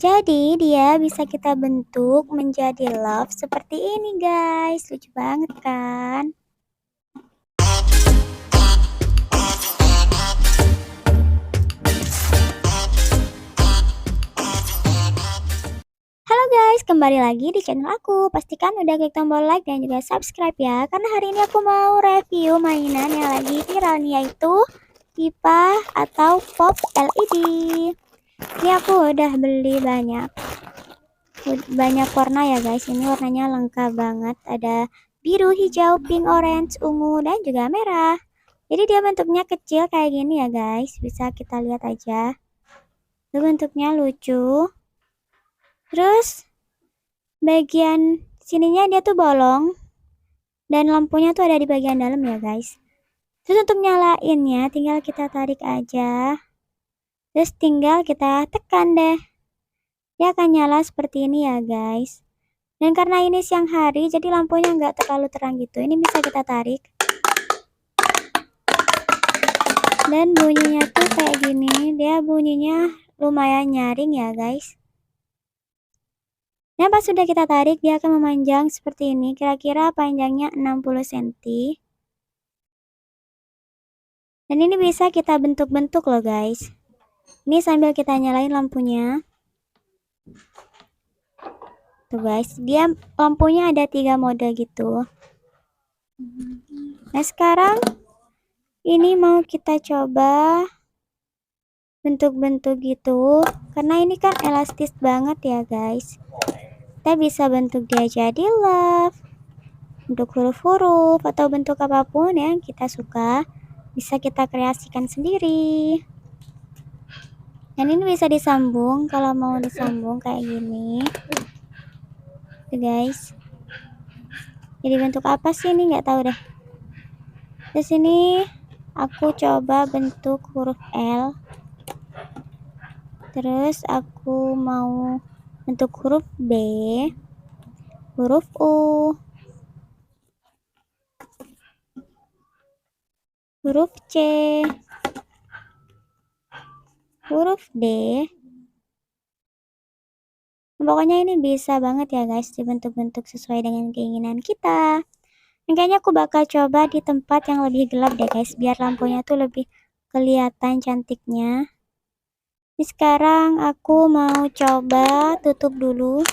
Jadi dia bisa kita bentuk menjadi love seperti ini guys. Lucu banget kan? Halo guys, kembali lagi di channel aku. Pastikan udah klik tombol like dan juga subscribe ya. Karena hari ini aku mau review mainan yang lagi viral nih yaitu pipa atau pop LED. Ini aku udah beli banyak. Banyak warna ya guys. Ini warnanya lengkap banget. Ada biru hijau pink orange ungu dan juga merah. Jadi dia bentuknya kecil kayak gini ya guys. Bisa kita lihat aja. Itu bentuknya lucu. Terus bagian sininya dia tuh bolong. Dan lampunya tuh ada di bagian dalam ya guys. Terus untuk nyalainnya tinggal kita tarik aja terus tinggal kita tekan deh. Dia akan nyala seperti ini ya guys. Dan karena ini siang hari jadi lampunya nggak terlalu terang gitu. Ini bisa kita tarik. Dan bunyinya tuh kayak gini. Dia bunyinya lumayan nyaring ya guys. Nah pas sudah kita tarik dia akan memanjang seperti ini. Kira-kira panjangnya 60 cm dan ini bisa kita bentuk-bentuk loh guys ini sambil kita nyalain lampunya Tuh guys, dia lampunya ada tiga mode gitu. Nah sekarang ini mau kita coba bentuk-bentuk gitu. Karena ini kan elastis banget ya guys. Kita bisa bentuk dia jadi love, bentuk huruf-huruf atau bentuk apa pun yang kita suka. Bisa kita kreasikan sendiri. Dan ini bisa disambung kalau mau disambung kayak gini. Tuh guys. Jadi bentuk apa sih ini? Nggak tahu deh. Di sini aku coba bentuk huruf L. Terus aku mau bentuk huruf B huruf U. Huruf C huruf D Pokoknya ini bisa banget ya guys dibentuk-bentuk sesuai dengan keinginan kita. Dan kayaknya aku bakal coba di tempat yang lebih gelap deh guys, biar lampunya tuh lebih kelihatan cantiknya. Ini sekarang aku mau coba tutup dulu.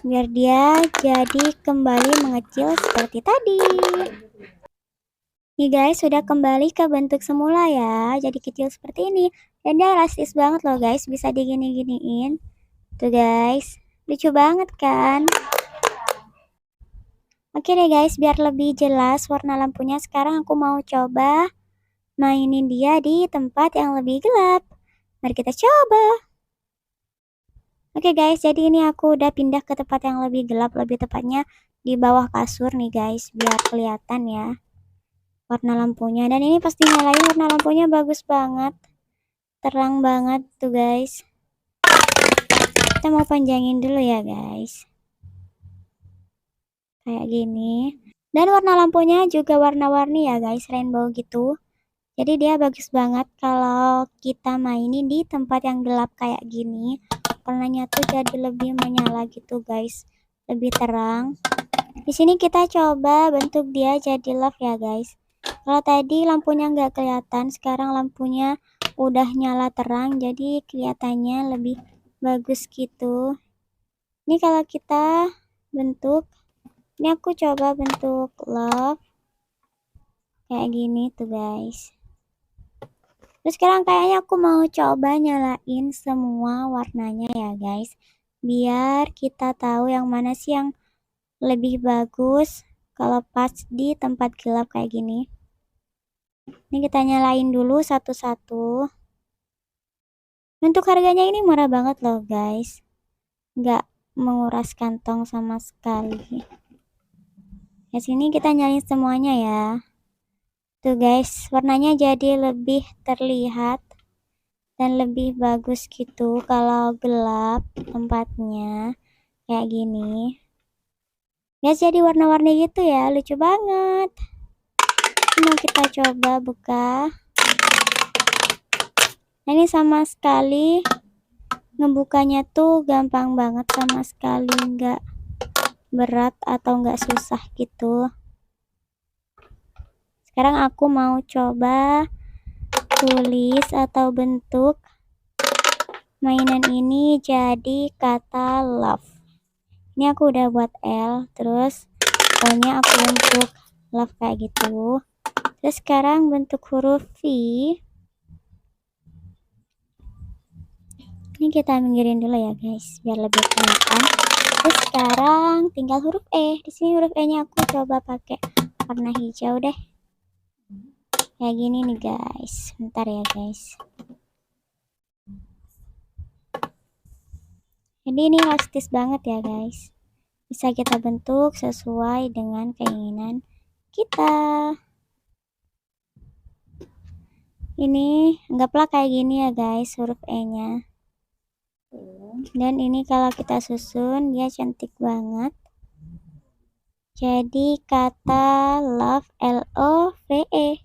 Biar dia jadi kembali mengecil seperti tadi. Nih guys, sudah kembali ke bentuk semula ya. Jadi kecil seperti ini. Dan dia elastis banget loh guys, bisa digini-giniin. Tuh guys, lucu banget kan? Oke deh guys, biar lebih jelas warna lampunya sekarang aku mau coba mainin dia di tempat yang lebih gelap. Mari kita coba. Oke guys, jadi ini aku udah pindah ke tempat yang lebih gelap, lebih tepatnya di bawah kasur nih guys, biar kelihatan ya warna lampunya. Dan ini pasti nyalain warna lampunya bagus banget. Terang banget tuh guys. Kita mau panjangin dulu ya guys. Kayak gini. Dan warna lampunya juga warna-warni ya guys. Rainbow gitu. Jadi dia bagus banget kalau kita mainin di tempat yang gelap kayak gini. Warnanya tuh jadi lebih menyala gitu guys. Lebih terang. Di sini kita coba bentuk dia jadi love ya guys kalau tadi lampunya nggak kelihatan sekarang lampunya udah nyala terang jadi kelihatannya lebih bagus gitu. Ini kalau kita bentuk ini aku coba bentuk love kayak gini tuh guys. Terus sekarang kayaknya aku mau coba nyalain semua warnanya ya guys. Biar kita tahu yang mana sih yang lebih bagus kalau pas di tempat gelap kayak gini ini kita nyalain dulu satu-satu untuk harganya ini murah banget loh guys. Nggak menguras kantong sama sekali. Ya sini kita nyalin semuanya ya. Tuh guys, warnanya jadi lebih terlihat dan lebih bagus gitu kalau gelap tempatnya kayak gini. Guys, jadi warna-warni gitu ya, lucu banget. Mau kita coba buka. Nah, ini sama sekali ngebukanya tuh gampang banget sama sekali nggak berat atau nggak susah gitu sekarang aku mau coba tulis atau bentuk mainan ini jadi kata love ini aku udah buat L terus pokoknya aku bentuk love kayak gitu. Terus sekarang bentuk huruf V. Ini kita minggirin dulu ya guys biar lebih kelihatan. Terus sekarang tinggal huruf E. Di sini huruf E nya aku coba pakai warna hijau deh. Kayak gini nih guys. Bentar ya guys jadi ini elastis banget ya guys. Bisa kita bentuk sesuai dengan keinginan kita. Ini anggaplah kayak gini ya guys huruf E nya dan ini kalau kita susun dia cantik banget. Jadi kata love L O V E.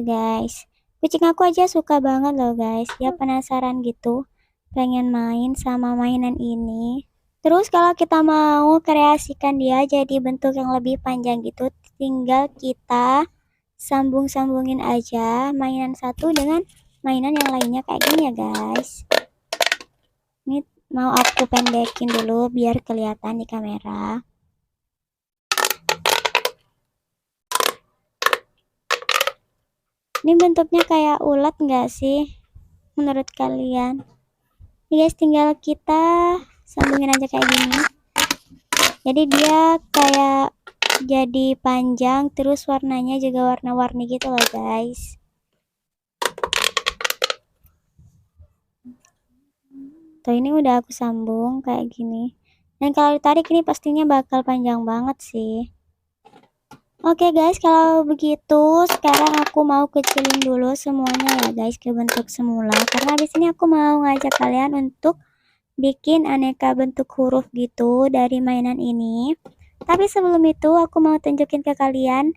Guys. Kucing aku aja suka banget loh guys. Dia penasaran gitu pengen main sama mainan ini terus kalau kita mau kreasikan dia jadi bentuk yang lebih panjang gitu tinggal kita sambung-sambungin aja mainan satu dengan mainan yang lainnya kayak gini ya guys ini mau aku pendekin dulu biar kelihatan di kamera Ini bentuknya kayak ulat nggak sih? Menurut kalian? Ini guys, tinggal kita sambungin aja kayak gini. Jadi dia kayak jadi panjang, terus warnanya juga warna-warni gitu loh guys. Tuh ini udah aku sambung kayak gini. Dan kalau ditarik ini pastinya bakal panjang banget sih. Oke guys, kalau begitu sekarang aku mau kecilin dulu semuanya ya guys ke bentuk semula. Karena habis ini aku mau ngajak kalian untuk bikin aneka bentuk huruf gitu dari mainan ini. Tapi sebelum itu aku mau tunjukin ke kalian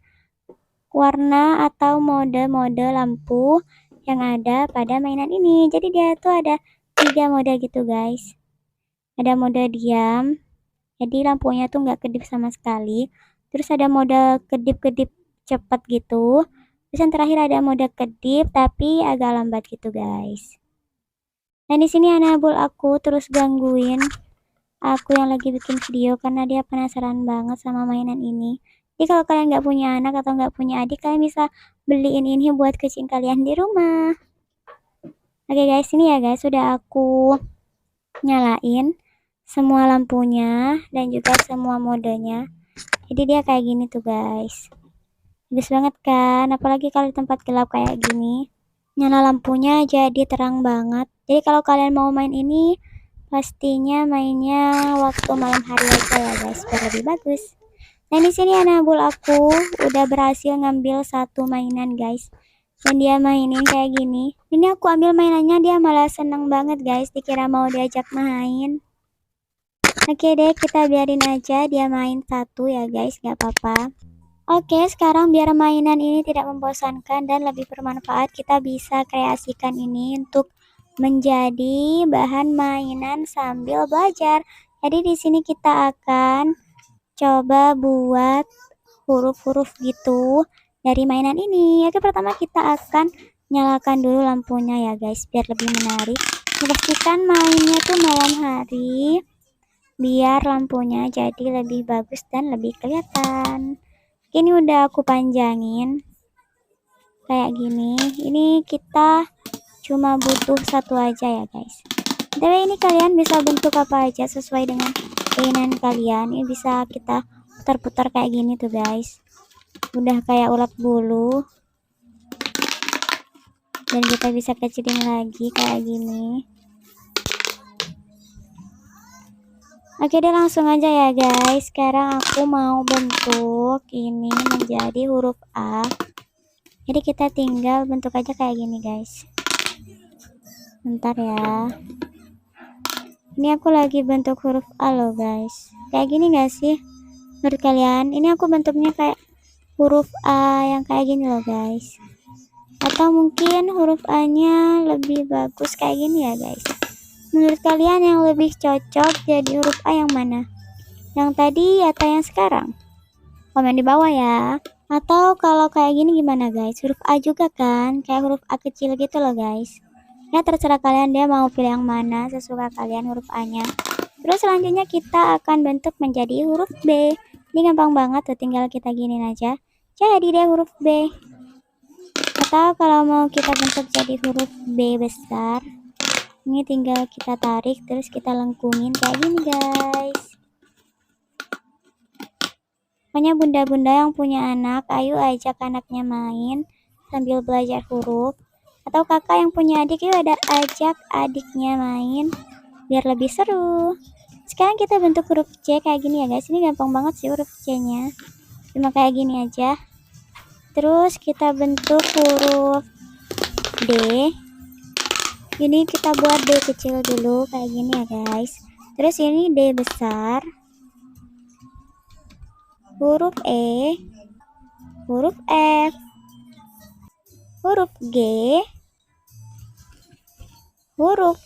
warna atau mode-mode lampu yang ada pada mainan ini. Jadi dia tuh ada tiga mode gitu guys. Ada mode diam, jadi lampunya tuh nggak kedip sama sekali terus ada mode kedip-kedip cepat gitu. Terus yang terakhir ada mode kedip tapi agak lambat gitu guys. Dan di sini Anabul aku terus gangguin aku yang lagi bikin video karena dia penasaran banget sama mainan ini. Jadi kalau kalian nggak punya anak atau nggak punya adik kalian bisa beliin ini buat kucing kalian di rumah. Oke guys ini ya guys sudah aku nyalain semua lampunya dan juga semua modenya jadi dia kayak gini tuh guys. Bagus banget kan? Apalagi kalau di tempat gelap kayak gini. Nyala lampunya jadi terang banget. Jadi kalau kalian mau main ini pastinya mainnya waktu malam hari aja ya guys. Biar lebih bagus. Dan di sini Anabul aku udah berhasil ngambil satu mainan guys. Dan dia mainin kayak gini. Ini aku ambil mainannya dia malah seneng banget guys. Dikira mau diajak main Oke deh, kita biarin aja dia main satu ya guys, gak apa-apa. Oke, sekarang biar mainan ini tidak membosankan dan lebih bermanfaat, kita bisa kreasikan ini untuk menjadi bahan mainan sambil belajar. Jadi di sini kita akan coba buat huruf-huruf gitu dari mainan ini. Oke, pertama kita akan nyalakan dulu lampunya ya guys, biar lebih menarik. Pastikan mainnya tuh malam hari biar lampunya jadi lebih bagus dan lebih kelihatan. Ini udah aku panjangin. Kayak gini. Ini kita cuma butuh satu aja ya guys. Tapi ini kalian bisa bentuk apa aja sesuai dengan keinginan kalian. Ini bisa kita putar-putar kayak gini tuh guys. Udah kayak ulat bulu. Dan kita bisa kecilin lagi kayak gini Oke deh langsung aja ya guys. Sekarang aku mau bentuk ini menjadi huruf A. Jadi kita tinggal bentuk aja kayak gini guys. Bentar ya. Ini aku lagi bentuk huruf A loh guys. Kayak gini gak sih? Menurut kalian Ini aku bentuknya kayak huruf A yang kayak gini loh guys. Atau mungkin huruf A nya lebih bagus kayak gini ya guys Menurut kalian yang lebih cocok jadi huruf A yang mana? Yang tadi atau yang sekarang? Komen di bawah ya. Atau kalau kayak gini gimana guys? Huruf A juga kan? Kayak huruf A kecil gitu loh guys. Ya terserah kalian dia mau pilih yang mana sesuka kalian huruf A-nya. Terus selanjutnya kita akan bentuk menjadi huruf B. Ini gampang banget tuh tinggal kita gini aja. Jadi deh huruf B. Atau kalau mau kita bentuk jadi huruf B besar, ini tinggal kita tarik terus kita lengkungin. Kayak gini guys. Pokoknya bunda-bunda yang punya anak ayo ajak anaknya main sambil belajar huruf. Atau kakak yang punya adik yuk ada ajak adiknya main biar lebih seru. Sekarang kita bentuk huruf C kayak gini ya guys. Ini gampang banget sih huruf C nya cuma kayak gini aja. Terus kita bentuk huruf D ini kita buat D kecil dulu kayak gini ya guys. Terus ini D besar. Huruf E. Huruf F. Huruf G. Huruf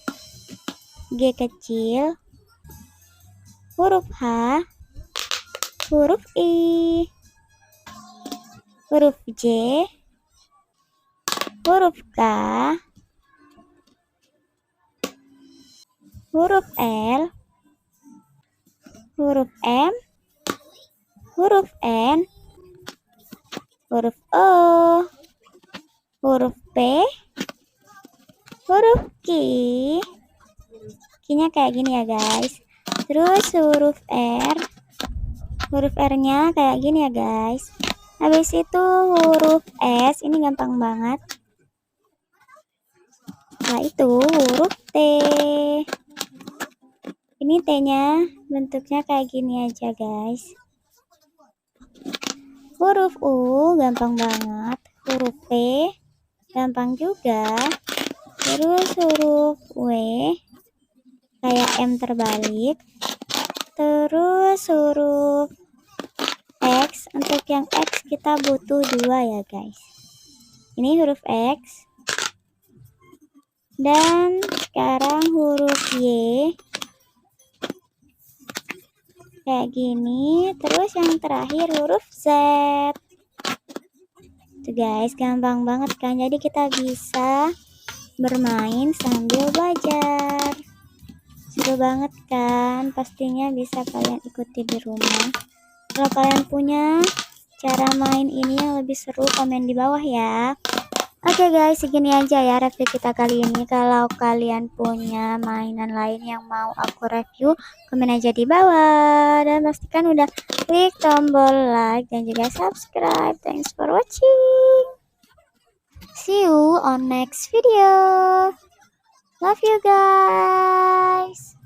G kecil. Huruf H. Huruf I. Huruf J. Huruf K huruf L, huruf M, huruf N, huruf O, huruf P, huruf Q. Q-nya kayak gini ya guys. Terus huruf R, huruf R-nya kayak gini ya guys. Habis itu huruf S, ini gampang banget. Setelah itu huruf T ini T-nya bentuknya kayak gini aja guys. Huruf U gampang banget. Huruf P gampang juga. Terus huruf W kayak M terbalik. Terus huruf X untuk yang X kita butuh dua ya guys. Ini huruf X. Dan sekarang huruf Y kayak gini. Terus yang terakhir huruf Z. Tuh guys gampang banget kan? Jadi kita bisa bermain sambil belajar. Seru banget kan? Pastinya bisa kalian ikuti di rumah. Kalau kalian punya cara main ini yang lebih seru komen di bawah ya Oke okay guys, segini aja ya review kita kali ini. Kalau kalian punya mainan lain yang mau aku review, komen aja di bawah. Dan pastikan udah klik tombol like dan juga subscribe. Thanks for watching. See you on next video. Love you guys.